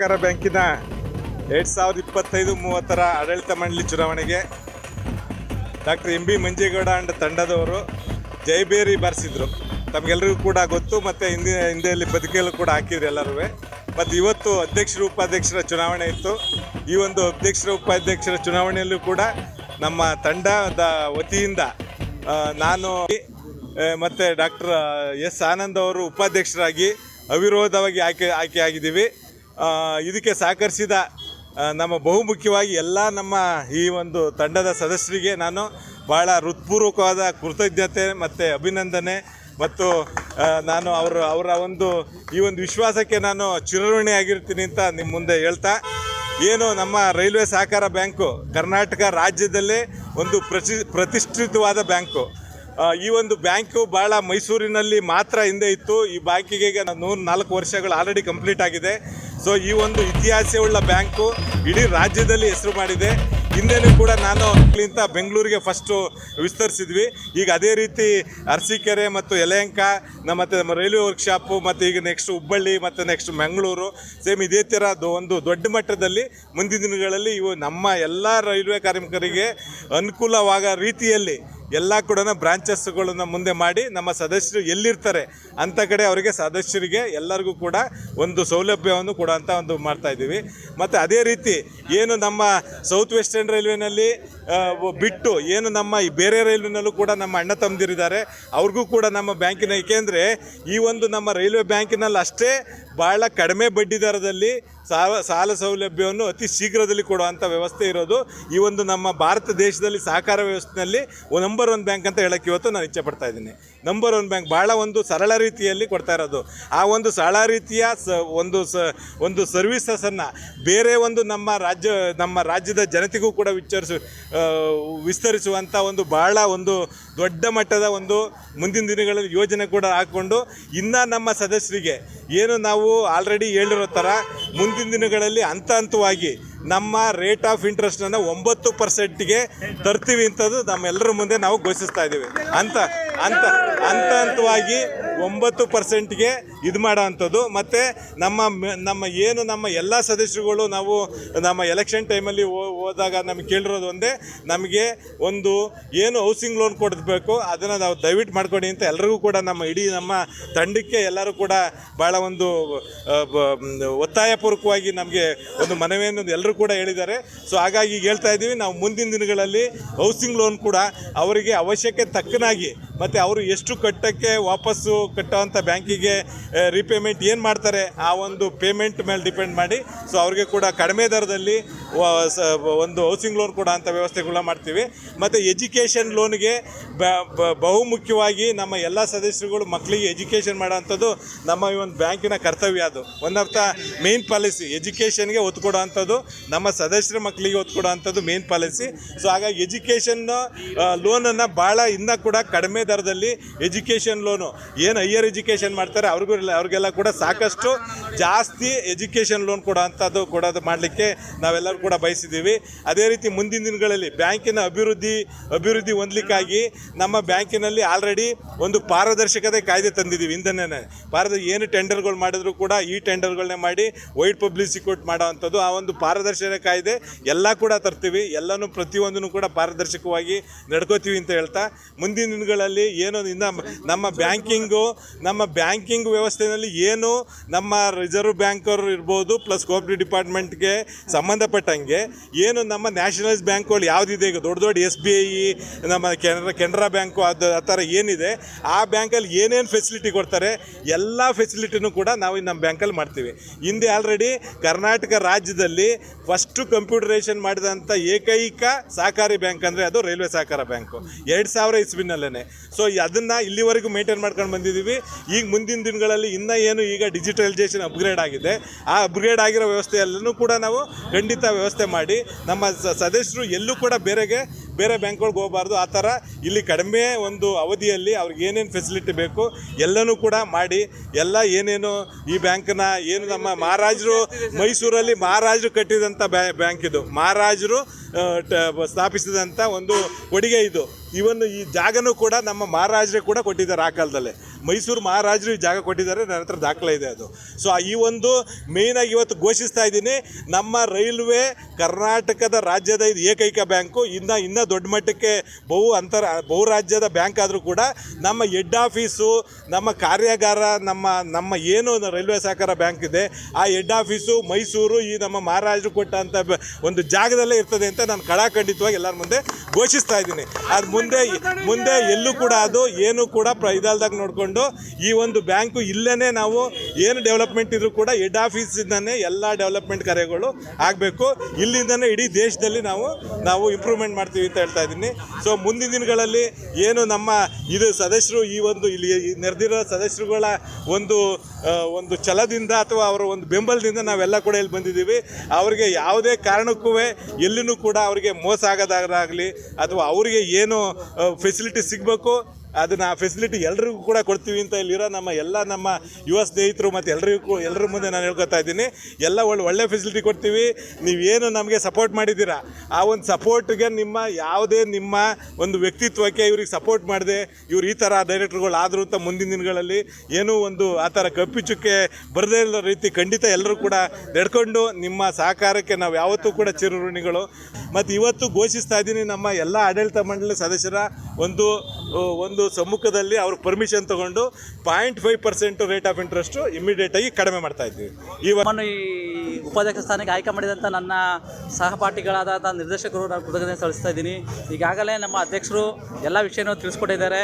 ಸಹಕಾರ ಬ್ಯಾಂಕಿನ ಎರಡು ಸಾವಿರದ ಇಪ್ಪತ್ತೈದು ಮೂವತ್ತರ ಆಡಳಿತ ಮಂಡಳಿ ಚುನಾವಣೆಗೆ doctor M B Manjegowda and ತಂಡದವರು ಜೈಬೇರಿ ಬಾರಿಸಿದ್ರು. ತಮಗೆಲ್ಲರಿಗೂ ಕೂಡ ಗೊತ್ತು ಮತ್ತು ಹಿಂದಿನ ಹಿಂದೆಯಲ್ಲಿ ಬದುಕಲು ಕೂಡ ಹಾಕಿದ್ರು ಎಲ್ಲರೂ ಮತ್ತು ಇವತ್ತು ಅಧ್ಯಕ್ಷರು, ಉಪಾಧ್ಯಕ್ಷರ ಚುನಾವಣೆ ಇತ್ತು. ಈ ಒಂದು ಅಧ್ಯಕ್ಷರ, ಉಪಾಧ್ಯಕ್ಷರ ಚುನಾವಣೆಯಲ್ಲೂ ಕೂಡ ನಮ್ಮ ತಂಡದ ವತಿಯಿಂದ ನಾನು ಮತ್ತು ಡಾಕ್ಟರ್, ಎಸ್ ಆನಂದ್ ಅವರು ಉಪಾಧ್ಯಕ್ಷರಾಗಿ ಅವಿರೋಧವಾಗಿ ಆಯ್ಕೆ ಆಯ್ಕೆ ಆಗಿದ್ದೀವಿ ಇದಕ್ಕೆ ಸಹಕರಿಸಿದ ನಮ್ಮ ಬಹುಮುಖ್ಯವಾಗಿ ಎಲ್ಲ ನಮ್ಮ ಈ ಒಂದು ತಂಡದ ಸದಸ್ಯರಿಗೆ ನಾನು ಭಾಳ ಹೃತ್ಪೂರ್ವಕವಾದ ಕೃತಜ್ಞತೆ ಮತ್ತು ಅಭಿನಂದನೆ ಮತ್ತು ನಾನು ಅವರ ಅವರ ಒಂದು, ಈ ಒಂದು ವಿಶ್ವಾಸಕ್ಕೆ ನಾನು ಚಿರಋಣಿ ಆಗಿರ್ತೀನಿ ಅಂತ ನಿಮ್ಮ ಮುಂದೆ ಹೇಳ್ತಾ, ಏನು ನಮ್ಮ ರೈಲ್ವೆ ಸಹಕಾರ ಬ್ಯಾಂಕು ಕರ್ನಾಟಕ ರಾಜ್ಯದಲ್ಲೇ ಒಂದು ಪ್ರತಿ, ಪ್ರತಿಷ್ಠಿತವಾದ ಬ್ಯಾಂಕು. ಈ ಒಂದು ಬ್ಯಾಂಕು ಭಾಳ ಮೈಸೂರಿನಲ್ಲಿ ಮಾತ್ರ ಹಿಂದೆ ಇತ್ತು, ಈ ಬ್ಯಾಂಕಿಗೆ ಈಗ ನೂರ ನಾಲ್ಕು ವರ್ಷಗಳು ಆಲ್ರೆಡಿ ಕಂಪ್ಲೀಟ್ ಆಗಿದೆ. ಸೊ ಈ ಒಂದು ಇತಿಹಾಸವುಳ್ಳ ಬ್ಯಾಂಕು ಇಡೀ ರಾಜ್ಯದಲ್ಲಿ ಹೆಸರು ಮಾಡಿದೆ. ಹಿಂದೆನೂ ಕೂಡ ನಾನು ಇಲ್ಲಿಂದ ಬೆಂಗಳೂರಿಗೆ ಫಸ್ಟು ವಿಸ್ತರಿಸಿದ್ವಿ. ಈಗ ಅದೇ ರೀತಿ ಅರಸೀಕೆರೆ ಮತ್ತು ಯಲಹಂಕ ಮತ್ತೆ ನಮ್ಮ ರೈಲ್ವೆ ವರ್ಕ್ಶಾಪು ಮತ್ತು ಈಗ ನೆಕ್ಸ್ಟ್ ಹುಬ್ಬಳ್ಳಿ ಮತ್ತು ನೆಕ್ಸ್ಟ್ ಮಂಗಳೂರು, ಸೇಮ್ ಇದೇ ಥರ ಒಂದು ದೊಡ್ಡ ಮಟ್ಟದಲ್ಲಿ ಮುಂದಿನ ದಿನಗಳಲ್ಲಿ ಇವು ನಮ್ಮ ಎಲ್ಲ ರೈಲ್ವೆ ಕಾರ್ಮಿಕರಿಗೆ ಅನುಕೂಲವಾಗ ರೀತಿಯಲ್ಲಿ ಎಲ್ಲ ಕೂಡ ಬ್ರಾಂಚಸ್ಗಳನ್ನು ಮುಂದೆ ಮಾಡಿ ನಮ್ಮ ಸದಸ್ಯರು ಎಲ್ಲಿರ್ತಾರೆ ಅಂಥ ಕಡೆ ಅವರಿಗೆ ಸದಸ್ಯರಿಗೆ ಎಲ್ಲರಿಗೂ ಕೂಡ ಒಂದು ಸೌಲಭ್ಯವನ್ನು ಕೊಡುವಂಥ ಒಂದು ಮಾಡ್ತಾ ಇದ್ದೀವಿ. ಮತ್ತು ಅದೇ ರೀತಿ ಏನು ನಮ್ಮ ಸೌತ್ ವೆಸ್ಟರ್ನ್ ರೈಲ್ವೆನಲ್ಲಿ ಬಿಟ್ಟು ಏನು ನಮ್ಮ ಈ ಬೇರೆ ರೈಲ್ವೆನಲ್ಲೂ ಕೂಡ ನಮ್ಮ ಅಣ್ಣ ತಮ್ಮದಿರಿದ್ದಾರೆ. ಅವ್ರಿಗೂ ಕೂಡ ನಮ್ಮ ಬ್ಯಾಂಕಿನ, ಏಕೆಂದರೆ ಈ ಒಂದು ನಮ್ಮ ರೈಲ್ವೆ ಬ್ಯಾಂಕಿನಲ್ಲಿ ಅಷ್ಟೇ ಭಾಳ ಕಡಿಮೆ ಬಡ್ಡಿ ದರದಲ್ಲಿ ಸಾಲ ಸಾಲ ಸೌಲಭ್ಯವನ್ನು ಅತಿ ಶೀಘ್ರದಲ್ಲಿ ಕೊಡುವಂಥ ವ್ಯವಸ್ಥೆ ಇರೋದು ಈ ಒಂದು ನಮ್ಮ ಭಾರತ ದೇಶದಲ್ಲಿ ಸಹಕಾರ ವ್ಯವಸ್ಥೆಯಲ್ಲಿ ನಂಬರ್ ಒನ್ ಬ್ಯಾಂಕ್ ಅಂತ ಹೇಳಕ್ಕೆ ಇವತ್ತು ನಾನು ಇಚ್ಛೆ ಪಡ್ತಾ ಇದ್ದೀನಿ. ನಂಬರ್ ಒನ್ ಬ್ಯಾಂಕ್ ಭಾಳ ಒಂದು ಸರಳ ರೀತಿಯಲ್ಲಿ ಕೊಡ್ತಾ ಇರೋದು. ಆ ಒಂದು ಸರಳ ರೀತಿಯ ಸ, ಒಂದು ಸ, ಒಂದು ಸರ್ವಿಸಸನ್ನು ಬೇರೆ ಒಂದು ನಮ್ಮ ರಾಜ್ಯ, ನಮ್ಮ ರಾಜ್ಯದ ಜನತೆಗೂ ಕೂಡ ವಿಚಾರಿಸ ವಿಸ್ತರಿಸುವಂಥ ಒಂದು ಭಾಳ ಒಂದು ದೊಡ್ಡ ಮಟ್ಟದ ಒಂದು ಮುಂದಿನ ದಿನಗಳಲ್ಲಿ ಯೋಜನೆ ಕೂಡ ಹಾಕ್ಕೊಂಡು ಇನ್ನು ನಮ್ಮ ಸದಸ್ಯರಿಗೆ ಏನು ನಾವು ಆಲ್ರೆಡಿ ಹೇಳಿರೋ ಥರ ಮುಂದಿನ ದಿನಗಳಲ್ಲಿ ಹಂತ ಹಂತವಾಗಿ ನಮ್ಮ ರೇಟ್ ಆಫ್ ಇಂಟ್ರೆಸ್ಟನ್ನು ಒಂಬತ್ತು ಪರ್ಸೆಂಟ್ಗೆ ತರ್ತೀವಿ ಅಂತದ್ದು ನಮ್ಮೆಲ್ಲರ ಮುಂದೆ ನಾವು ಘೋಷಿಸ್ತಾ ಇದ್ದೀವಿ. ಅಂತ ಅಂತ ಹಂತ ಹಂತವಾಗಿ ಒಂಬತ್ತು ಪರ್ಸೆಂಟ್ಗೆ ಇದು ಮಾಡೋವಂಥದ್ದು ಮತ್ತು ನಮ್ಮ ನಮ್ಮ ಏನು ನಮ್ಮ ಎಲ್ಲ ಸದಸ್ಯರುಗಳು ನಾವು ನಮ್ಮ ಎಲೆಕ್ಷನ್ ಟೈಮಲ್ಲಿ ಹೋದಾಗ ನಮಗೆ ಕೇಳಿರೋದು ಒಂದೇ, ನಮಗೆ ಒಂದು ಏನು ಹೌಸಿಂಗ್ ಲೋನ್ ಕೊಡಬೇಕು, ಅದನ್ನು ನಾವು ದಯವಿಟ್ಟು ಮಾಡ್ಕೊಡಿ ಅಂತ ಎಲ್ಲರಿಗೂ ಕೂಡ ನಮ್ಮ ಇಡೀ ನಮ್ಮ ತಂಡಕ್ಕೆ ಎಲ್ಲರೂ ಕೂಡ ಭಾಳ ಒಂದು ಒತ್ತಾಯಪೂರ್ವಕವಾಗಿ ನಮಗೆ ಒಂದು ಮನವಿಯನ್ನು ಎಲ್ಲರೂ ಕೂಡ ಹೇಳಿದ್ದಾರೆ. ಸೊ ಹಾಗಾಗಿ ಹೇಳ್ತಾ ಇದ್ದೀವಿ, ನಾವು ಮುಂದಿನ ದಿನಗಳಲ್ಲಿ ಹೌಸಿಂಗ್ ಲೋನ್ ಕೂಡ ಅವರಿಗೆ ಅವಶ್ಯಕ್ಕೆ ತಕ್ಕನಾಗಿ, ಮತ್ತು ಅವರು ಎಷ್ಟು ಕಟ್ಟಕ್ಕೆ ವಾಪಸ್ಸು ಕಟ್ಟೋವಂಥ ಬ್ಯಾಂಕಿಗೆ ರೀಪೇಮೆಂಟ್ ಏನು ಮಾಡ್ತಾರೆ? ಆ ಒಂದು ಪೇಮೆಂಟ್ ಮೇಲೆ ಡಿಪೆಂಡ್ ಮಾಡಿ. ಸೊ ಅವ್ರಿಗೆ ಕೂಡ ಕಡಿಮೆ ದರದಲ್ಲಿ ಒಂದು ಹೌಸಿಂಗ್ ಲೋನ್ ಕೂಡ ಅಂತ ವ್ಯವಸ್ಥೆಗಳನ್ನ ಮಾಡ್ತೀವಿ. ಮತ್ತು ಎಜುಕೇಷನ್ ಲೋನ್ಗೆ ಬಹುಮುಖ್ಯವಾಗಿ ನಮ್ಮ ಎಲ್ಲ ಸದಸ್ಯರುಗಳು ಮಕ್ಕಳಿಗೆ ಎಜುಕೇಷನ್ ಮಾಡೋವಂಥದ್ದು ನಮ್ಮ ಈ ಒಂದು ಬ್ಯಾಂಕಿನ ಕರ್ತವ್ಯ ಅದು. ಒನ್ ಆಫ್ ಮೇನ್ ಪಾಲಿಸಿ ಎಜುಕೇಷನ್ಗೆ ಒತ್ತು ಕೊಡೋವಂಥದ್ದು, ನಮ್ಮ ಸದಸ್ಯರ ಮಕ್ಕಳಿಗೆ ಒತ್ತು ಕೊಡೋವಂಥದ್ದು ಮೇನ್ ಪಾಲಿಸಿ ಸೊ ಹಾಗಾಗಿ ಎಜುಕೇಷನ್ ಲೋನನ್ನು ಭಾಳ ಇನ್ನೂ ಕೂಡ ಕಡಿಮೆ ದರದಲ್ಲಿ ಎಜುಕೇಷನ್ ಲೋನು ಏನು ಹೈಯರ್ ಎಜುಕೇಷನ್ ಮಾಡ್ತಾರೆ ಅವ್ರಿಗೂ ಅವ್ರಿಗೆಲ್ಲ ಕೂಡ ಸಾಕಷ್ಟು ಜಾಸ್ತಿ ಎಜುಕೇಷನ್ ಲೋನ್ ಕೊಡೋ ಅಂಥದ್ದು ಕೊಡೋದು ಮಾಡಲಿಕ್ಕೆ ನಾವೆಲ್ಲರೂ ಕೂಡ ಬಯಸಿದ್ದೀವಿ. ಅದೇ ರೀತಿ ಮುಂದಿನ ದಿನಗಳಲ್ಲಿ ಬ್ಯಾಂಕಿನ ಅಭಿವೃದ್ಧಿ ಅಭಿವೃದ್ಧಿ ಹೊಂದಲಿಕ್ಕಾಗಿ ನಮ್ಮ ಬ್ಯಾಂಕಿನಲ್ಲಿ ಆಲ್ರೆಡಿ ಒಂದು ಪಾರದರ್ಶಕತೆ ಕಾಯ್ದೆ ತಂದಿದ್ದೀವಿ ಇಂದನೇ ಪಾರದ ಏನು ಟೆಂಡರ್ಗಳು ಮಾಡಿದ್ರು ಕೂಡ ಈ ಟೆಂಡರ್ಗಳನ್ನೇ ಮಾಡಿ ವೈಟ್ ಪಬ್ಲಿಸಿಕೋಟ್ ಮಾಡೋ ಆ ಒಂದು ಪಾರದರ್ಶಕ ಕಾಯ್ದೆ ಎಲ್ಲ ಕೂಡ ತರ್ತೀವಿ. ಎಲ್ಲನೂ ಪ್ರತಿಯೊಂದನ್ನು ಕೂಡ ಪಾರದರ್ಶಕವಾಗಿ ನಡ್ಕೋತೀವಿ ಅಂತ ಹೇಳ್ತಾ ಮುಂದಿನ ದಿನಗಳಲ್ಲಿ ಏನು ಇನ್ನು ನಮ್ಮ ಬ್ಯಾಂಕಿಂಗು ನಮ್ಮ ಬ್ಯಾಂಕಿಂಗ್ ವ್ಯವಸ್ಥೆಯಲ್ಲಿ ಏನು ನಮ್ಮ ರಿಸರ್ವ್ ಬ್ಯಾಂಕರು ಇರ್ಬೋದು ಪ್ಲಸ್ ಕೋಪರೇಟಿವ್ ಡಿಪಾರ್ಟ್ಮೆಂಟ್ಗೆ ಸಂಬಂಧಪಟ್ಟಂಗೆ ಏನು ನಮ್ಮ ನ್ಯಾಷನಲೈಸ್ ಬ್ಯಾಂಕ್ಗಳು ಯಾವುದಿದೆ ಈಗ ದೊಡ್ಡ ದೊಡ್ಡ ಎಸ್ ಬಿ ಐ ನಮ್ಮ ಕೆನರಾ ಕೆನರಾ ಬ್ಯಾಂಕು ಅದು ಆ ಥರ ಏನಿದೆ, ಆ ಬ್ಯಾಂಕಲ್ಲಿ ಏನೇನು ಫೆಸಿಲಿಟಿ ಕೊಡ್ತಾರೆ, ಎಲ್ಲ ಫೆಸಿಲಿಟಿನೂ ಕೂಡ ನಾವು ನಮ್ಮ ಬ್ಯಾಂಕಲ್ಲಿ ಮಾಡ್ತೀವಿ. ಹಿಂದೆ ಆಲ್ರೆಡಿ ಕರ್ನಾಟಕ ರಾಜ್ಯದಲ್ಲಿ ಫಸ್ಟು ಕಂಪ್ಯೂಟರೇಷನ್ ಮಾಡಿದಂಥ ಏಕೈಕ ಸಹಕಾರಿ ಬ್ಯಾಂಕ್ ಅಂದರೆ ಅದು ರೈಲ್ವೆ ಸಹಕಾರ ಬ್ಯಾಂಕು, ಎರಡು ಸಾವಿರ ಇಸ್ವಿನಲ್ಲೇ ಸೊ ಅದನ್ನು ಇಲ್ಲಿವರೆಗೂ ಮೇಂಟೈನ್ ಮಾಡ್ಕೊಂಡು ಬಂದಿದ್ದೀವಿ ಈಗ ಮುಂದಿನ ದಿನಗಳಲ್ಲಿ ಇನ್ನೂ ಏನು ಈಗ ಡಿಜಿಟಲೈಸೇಷನ್ ಅಪ್ಗ್ರೇಡ್ ಆಗಿದೆ, ಆ ಅಪ್ಗ್ರೇಡ್ ಆಗಿರೋ ವ್ಯವಸ್ಥೆಯಲ್ಲೂ ಕೂಡ ನಾವು ಖಂಡಿತ ವ್ಯವಸ್ಥೆ ಮಾಡಿ ನಮ್ಮ ಸದಸ್ಯರು ಎಲ್ಲೂ ಕೂಡ ಬೇರೆಗೆ ಬೇರೆ ಬ್ಯಾಂಕ್ಗಳಿಗೆ ಹೋಗಬಾರ್ದು. ಆ ಥರ ಇಲ್ಲಿ ಕಡಿಮೆ ಒಂದು ಅವಧಿಯಲ್ಲಿ ಅವ್ರಿಗೆ ಏನೇನು ಫೆಸಿಲಿಟಿ ಬೇಕು ಎಲ್ಲನೂ ಕೂಡ ಮಾಡಿ ಎಲ್ಲ ಏನೇನು ಈ ಬ್ಯಾಂಕನ್ನ ಏನು ನಮ್ಮ ಮಹಾರಾಜರು ಮೈಸೂರಲ್ಲಿ ಮಹಾರಾಜರು ಕಟ್ಟಿದಂಥ ಬ್ಯಾ ಬ್ಯಾಂಕ್ ಇದು. ಮಹಾರಾಜರು ಸ್ಥಾಪಿಸಿದಂಥ ಒಂದು ಕೊಡುಗೆ ಇದು. ಇವನ್ನು ಈ ಜಾಗನೂ ಕೂಡ ನಮ್ಮ ಮಹಾರಾಜರೇ ಕೂಡ ಕೊಟ್ಟಿದ್ದಾರೆ ಆ ಕಾಲದಲ್ಲೇ. ಮೈಸೂರು ಮಹಾರಾಜರು ಈ ಜಾಗ ಕೊಟ್ಟಿದ್ದಾರೆ, ನನ್ನ ಹತ್ರ ದಾಖಲೆ ಇದೆ ಅದು. ಸೊ ಈ ಒಂದು ಮೇಯ್ನಾಗಿ ಇವತ್ತು ಘೋಷಿಸ್ತಾ ಇದ್ದೀನಿ, ನಮ್ಮ ರೈಲ್ವೆ ಕರ್ನಾಟಕದ ರಾಜ್ಯದ ಇದು ಏಕೈಕ ಬ್ಯಾಂಕು, ಇನ್ನು, ಇನ್ನೂ ದೊಡ್ಡ ಮಟ್ಟಕ್ಕೆ ಬಹು ಅಂತರ, ಬಹು ರಾಜ್ಯದ ಬ್ಯಾಂಕ್ ಆದರೂ ಕೂಡ ನಮ್ಮ ಹೆಡ್ ಆಫೀಸು, ನಮ್ಮ ಕಾರ್ಯಾಗಾರ, ನಮ್ಮ ನಮ್ಮ ಏನು ರೈಲ್ವೆ ಸಹಕಾರ ಬ್ಯಾಂಕ್ ಇದೆ, ಆ ಹೆಡ್ ಆಫೀಸು, ಮೈಸೂರು, ಈ ನಮ್ಮ ಮಹಾರಾಜರು ಕೊಟ್ಟಂಥ ಒಂದು ಜಾಗದಲ್ಲೇ ಇರ್ತದೆ ಅಂತ ನಾನು ಕಳಾಖಂಡಿತವಾಗಿ ಎಲ್ಲರ ಮುಂದೆ ಘೋಷಿಸ್ತಾ ಇದ್ದೀನಿ. ಅದು ಮುಂದೆ ಮುಂದೆ ಎಲ್ಲೂ ಕೂಡ ಅದು, ಏನು ಕೂಡ ಪ್ರ ಇದಲ್ದಾಗ ನೋಡಿಕೊಂಡು ಈ ಒಂದು ಬ್ಯಾಂಕು ಇಲ್ಲೇ ನಾವು ಏನು ಡೆವಲಪ್ಮೆಂಟ್ ಇದ್ರೂ ಕೂಡ ಹೆಡ್ ಆಫೀಸಿಂದನೇ ಎಲ್ಲ ಡೆವಲಪ್ಮೆಂಟ್ ಕಾರ್ಯಗಳು ಆಗಬೇಕು. ಇಲ್ಲಿಂದನೇ ಇಡೀ ದೇಶದಲ್ಲಿ ನಾವು ನಾವು ಇಂಪ್ರೂವ್ಮೆಂಟ್ ಮಾಡ್ತೀವಿ ಅಂತ ಹೇಳ್ತಾ ಇದ್ದೀನಿ. ಸೊ ಮುಂದಿನ ದಿನಗಳಲ್ಲಿ ಏನು ನಮ್ಮ ಇದು ಸದಸ್ಯರು ಈ ಒಂದು ಇಲ್ಲಿ ನೆರೆದಿರೋ ಸದಸ್ಯರುಗಳ ಒಂದು ಒಂದು ಛಲದಿಂದ ಅಥವಾ ಅವರ ಒಂದು ಬೆಂಬಲದಿಂದ ನಾವೆಲ್ಲ ಕೂಡ ಇಲ್ಲಿ ಬಂದಿದ್ದೀವಿ. ಅವರಿಗೆ ಯಾವುದೇ ಕಾರಣಕ್ಕೂ ಎಲ್ಲಿನೂ ಕೂಡ ಅವರಿಗೆ ಮೋಸ ಆಗೋದಾಗಲಿ ಅಥವಾ ಅವರಿಗೆ ಏನು ಫೆಸಿಲಿಟಿ ಸಿಗಬೇಕು. ಅದನ್ನ ಆ ಫೆಸಿಲಿಟಿ ಎಲ್ರಿಗೂ ಕೂಡ ಕೊಡ್ತೀವಿ ಅಂತ ಇಲ್ಲಿರೋ ನಮ್ಮ ಎಲ್ಲ ನಮ್ಮ ಯುವ ಸ್ನೇಹಿತರು ಮತ್ತು ಎಲ್ರಿಗೂ ಎಲ್ಲರ ಮುಂದೆ ನಾನು ಹೇಳ್ಕೊತಾ ಇದ್ದೀನಿ. ಎಲ್ಲ ಒಳ್ಳೆ ಒಳ್ಳೆ ಫೆಸಿಲಿಟಿ ಕೊಡ್ತೀವಿ. ನೀವೇನು ನಮಗೆ ಸಪೋರ್ಟ್ ಮಾಡಿದ್ದೀರಾ? ಆ ಒಂದು ಸಪೋರ್ಟ್ಗೆ ನಿಮ್ಮ ಯಾವುದೇ ನಿಮ್ಮ ಒಂದು ವ್ಯಕ್ತಿತ್ವಕ್ಕೆ ಇವ್ರಿಗೆ ಸಪೋರ್ಟ್ ಮಾಡಿದೆ, ಇವ್ರು ಈ ಥರ ಡೈರೆಕ್ಟ್ರುಗಳು ಆದರೂ ಅಂತ ಮುಂದಿನ ದಿನಗಳಲ್ಲಿ ಏನೂ ಒಂದು ಆ ಥರ ಕಪ್ಪಿಚುಕ್ಕೆ ಬರದೇ ಇರೋ ರೀತಿ ಖಂಡಿತ ಎಲ್ಲರೂ ಕೂಡ ನಡ್ಕೊಂಡು ನಿಮ್ಮ ಸಹಕಾರಕ್ಕೆ ನಾವು ಯಾವತ್ತೂ ಕೂಡ ಚಿರಋಣಿಗಳು. ಮತ್ತು ಇವತ್ತು ಘೋಷಿಸ್ತಾ ಇದ್ದೀನಿ ನಮ್ಮ ಎಲ್ಲ ಆಡಳಿತ ಮಂಡಳಿ ಸದಸ್ಯರ ಒಂದು ಒಂದು ಸಮ್ಮುಖದಲ್ಲಿ ಅವ್ರ ಪರ್ಮಿಷನ್ ತಗೊಂಡು point five percent rate of interest ಇಮಿಡಿಯೇಟಾಗಿ ಕಡಿಮೆ ಮಾಡ್ತಾ ಇದ್ದೀವಿ ಈ ಈ ಉಪಾಧ್ಯಕ್ಷ ಸ್ಥಾನಕ್ಕೆ ಆಯ್ಕೆ ಮಾಡಿದಂಥ ನನ್ನ ಸಹಪಾಠಿಗಳಾದ ನಿರ್ದೇಶಕರು ನಾನು ಕೃತಜ್ಞತೆ ಸಲ್ಲಿಸ್ತಾ ಇದ್ದೀನಿ. ಈಗಾಗಲೇ ನಮ್ಮ ಅಧ್ಯಕ್ಷರು ಎಲ್ಲ ವಿಷಯನೂ ತಿಳಿಸ್ಕೊಟ್ಟಿದ್ದಾರೆ.